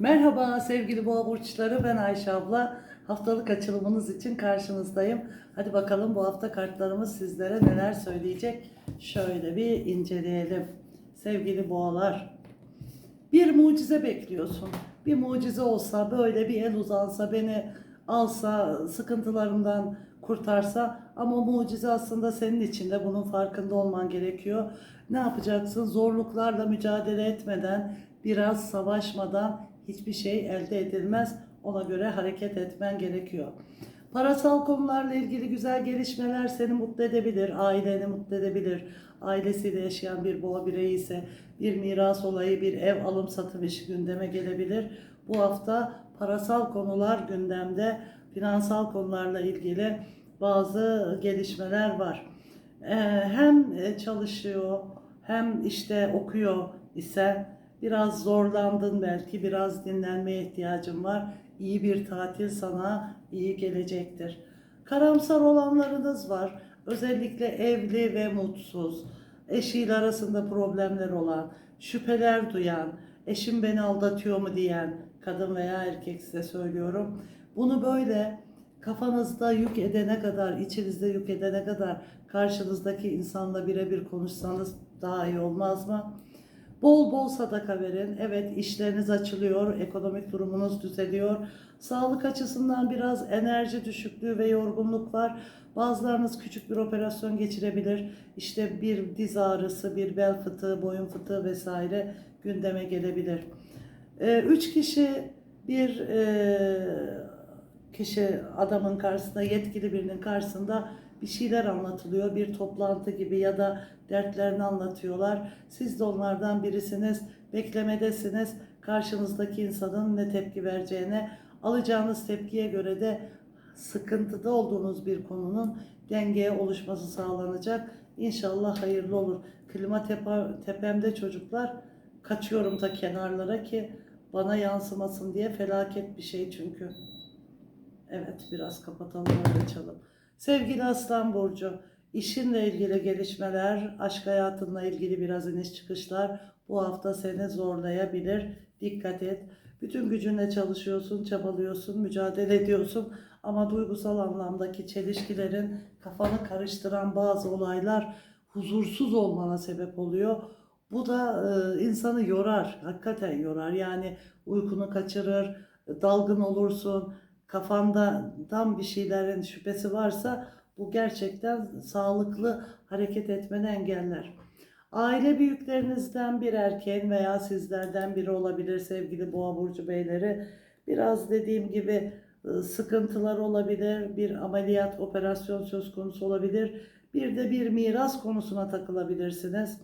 Merhaba sevgili boğa burçları ben Ayşe abla. Haftalık açılımınız için karşınızdayım. Hadi bakalım bu hafta kartlarımız sizlere neler söyleyecek. Şöyle bir inceleyelim. Sevgili boğalar. Bir mucize bekliyorsun. Bir mucize olsa böyle bir el uzansa beni alsa sıkıntılarımdan kurtarsa ama mucize aslında senin içinde bunun farkında olman gerekiyor. Ne yapacaksın? Zorluklarla mücadele etmeden, biraz savaşmadan hiçbir şey elde edilmez. Ona göre hareket etmen gerekiyor. Parasal konularla ilgili güzel gelişmeler seni mutlu edebilir, aileni mutlu edebilir. Ailesiyle yaşayan bir boğa bireyi ise bir miras olayı, bir ev alım satım işi gündeme gelebilir. Bu hafta parasal konular gündemde, finansal konularla ilgili bazı gelişmeler var. Ee, hem çalışıyor hem işte okuyor ise biraz zorlandın belki, biraz dinlenmeye ihtiyacın var. İyi bir tatil sana iyi gelecektir. Karamsar olanlarınız var. Özellikle evli ve mutsuz, eşiyle arasında problemler olan, şüpheler duyan, eşim beni aldatıyor mu diyen kadın veya erkek size söylüyorum. Bunu böyle kafanızda yük edene kadar, içinizde yük edene kadar karşınızdaki insanla birebir konuşsanız daha iyi olmaz mı? Bol bol sadaka verin. Evet işleriniz açılıyor, ekonomik durumunuz düzeliyor. Sağlık açısından biraz enerji düşüklüğü ve yorgunluk var. Bazılarınız küçük bir operasyon geçirebilir. İşte bir diz ağrısı, bir bel fıtığı, boyun fıtığı vesaire gündeme gelebilir. Ee, üç kişi bir e, kişi adamın karşısında, yetkili birinin karşısında bir şeyler anlatılıyor. Bir toplantı gibi ya da dertlerini anlatıyorlar. Siz de onlardan birisiniz. Beklemedesiniz. Karşınızdaki insanın ne tepki vereceğine, alacağınız tepkiye göre de sıkıntıda olduğunuz bir konunun dengeye oluşması sağlanacak. İnşallah hayırlı olur. Klima tepe, tepemde çocuklar kaçıyorum da kenarlara ki bana yansımasın diye felaket bir şey çünkü. Evet biraz kapatalım açalım. Sevgili Aslan Burcu, işinle ilgili gelişmeler, aşk hayatınla ilgili biraz iniş çıkışlar bu hafta seni zorlayabilir. Dikkat et. Bütün gücünle çalışıyorsun, çabalıyorsun, mücadele ediyorsun ama duygusal anlamdaki çelişkilerin kafanı karıştıran bazı olaylar huzursuz olmana sebep oluyor. Bu da e, insanı yorar, hakikaten yorar. Yani uykunu kaçırır, dalgın olursun, kafanda tam bir şeylerin şüphesi varsa bu gerçekten sağlıklı hareket etmeni engeller. Aile büyüklerinizden bir erkeğin veya sizlerden biri olabilir sevgili boğa burcu beyleri. Biraz dediğim gibi e, sıkıntılar olabilir, bir ameliyat, operasyon söz konusu olabilir. Bir de bir miras konusuna takılabilirsiniz.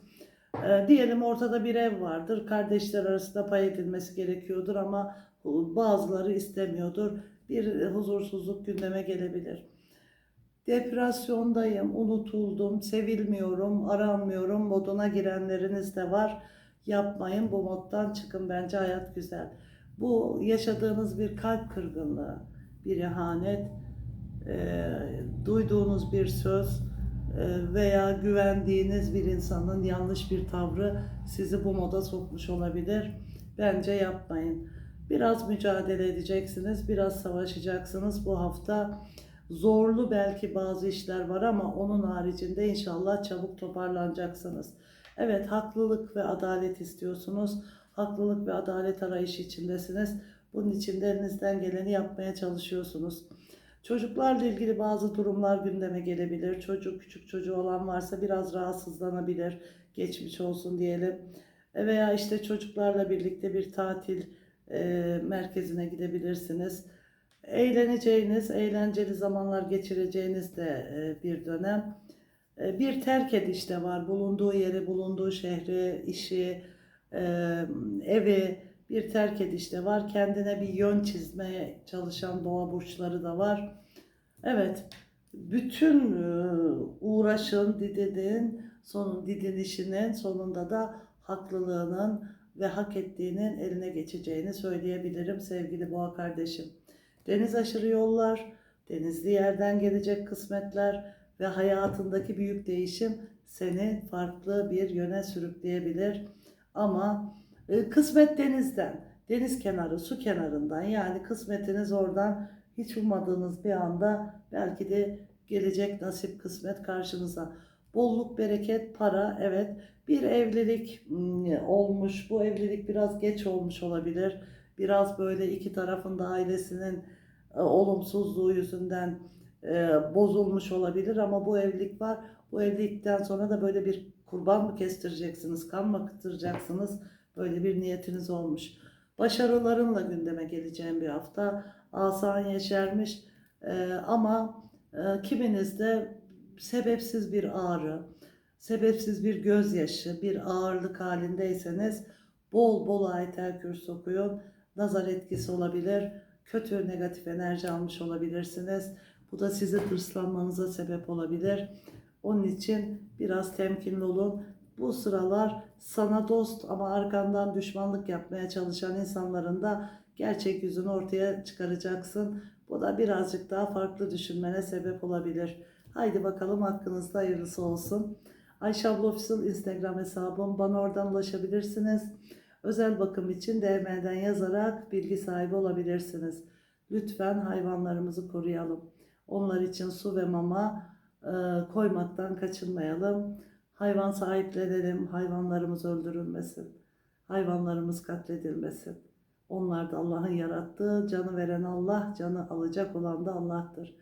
E, diyelim ortada bir ev vardır, kardeşler arasında pay edilmesi gerekiyordur ama bazıları istemiyordur. Bir huzursuzluk gündeme gelebilir. Depresyondayım, unutuldum, sevilmiyorum, aranmıyorum moduna girenleriniz de var. Yapmayın bu moddan çıkın bence hayat güzel. Bu yaşadığınız bir kalp kırgınlığı, bir ihanet, e, duyduğunuz bir söz e, veya güvendiğiniz bir insanın yanlış bir tavrı sizi bu moda sokmuş olabilir. Bence yapmayın. Biraz mücadele edeceksiniz, biraz savaşacaksınız bu hafta. Zorlu belki bazı işler var ama onun haricinde inşallah çabuk toparlanacaksınız. Evet haklılık ve adalet istiyorsunuz. Haklılık ve adalet arayışı içindesiniz. Bunun için de elinizden geleni yapmaya çalışıyorsunuz. Çocuklarla ilgili bazı durumlar gündeme gelebilir. Çocuk, küçük çocuğu olan varsa biraz rahatsızlanabilir. Geçmiş olsun diyelim. Veya işte çocuklarla birlikte bir tatil e, merkezine gidebilirsiniz. Eğleneceğiniz, eğlenceli zamanlar geçireceğiniz de e, bir dönem. E, bir terk ediş de var. Bulunduğu yeri, bulunduğu şehri, işi, e, evi bir terk ediş de var. Kendine bir yön çizmeye çalışan boğa burçları da var. Evet, bütün e, uğraşın, didinin, sonun didinişinin sonunda da haklılığının ve hak ettiğinin eline geçeceğini söyleyebilirim sevgili boğa kardeşim. Deniz aşırı yollar, denizli yerden gelecek kısmetler ve hayatındaki büyük değişim seni farklı bir yöne sürükleyebilir. Ama e, kısmet denizden. deniz kenarı, su kenarından yani kısmetiniz oradan hiç ummadığınız bir anda belki de gelecek nasip kısmet karşınıza. Bolluk, bereket, para evet. Bir evlilik mm, olmuş. Bu evlilik biraz geç olmuş olabilir. Biraz böyle iki tarafın da ailesinin e, olumsuzluğu yüzünden e, bozulmuş olabilir ama bu evlilik var. Bu evlilikten sonra da böyle bir kurban mı kestireceksiniz, kan mı akıtıracaksınız? Böyle bir niyetiniz olmuş. Başarılarınla gündeme geleceğim bir hafta. Asan yeşermiş E, ama e, kiminizde sebepsiz bir ağrı, sebepsiz bir gözyaşı, bir ağırlık halindeyseniz bol bol ayetel kürsü okuyun. Nazar etkisi olabilir. Kötü negatif enerji almış olabilirsiniz. Bu da sizi hırslanmanıza sebep olabilir. Onun için biraz temkinli olun. Bu sıralar sana dost ama arkandan düşmanlık yapmaya çalışan insanların da gerçek yüzünü ortaya çıkaracaksın. Bu da birazcık daha farklı düşünmene sebep olabilir. Haydi bakalım hakkınızda hayırlısı olsun. Ayşe abla Official Instagram hesabım. Bana oradan ulaşabilirsiniz. Özel bakım için DM'den yazarak bilgi sahibi olabilirsiniz. Lütfen hayvanlarımızı koruyalım. Onlar için su ve mama e, koymaktan kaçınmayalım. Hayvan sahiplenelim, hayvanlarımız öldürülmesin. Hayvanlarımız katledilmesin. Onlar da Allah'ın yarattığı, canı veren Allah, canı alacak olan da Allah'tır.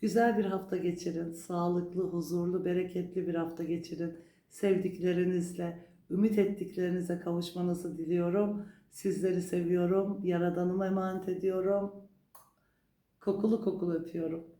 Güzel bir hafta geçirin. Sağlıklı, huzurlu, bereketli bir hafta geçirin. Sevdiklerinizle, ümit ettiklerinize kavuşmanızı diliyorum. Sizleri seviyorum. Yaradanıma emanet ediyorum. Kokulu kokulu öpüyorum.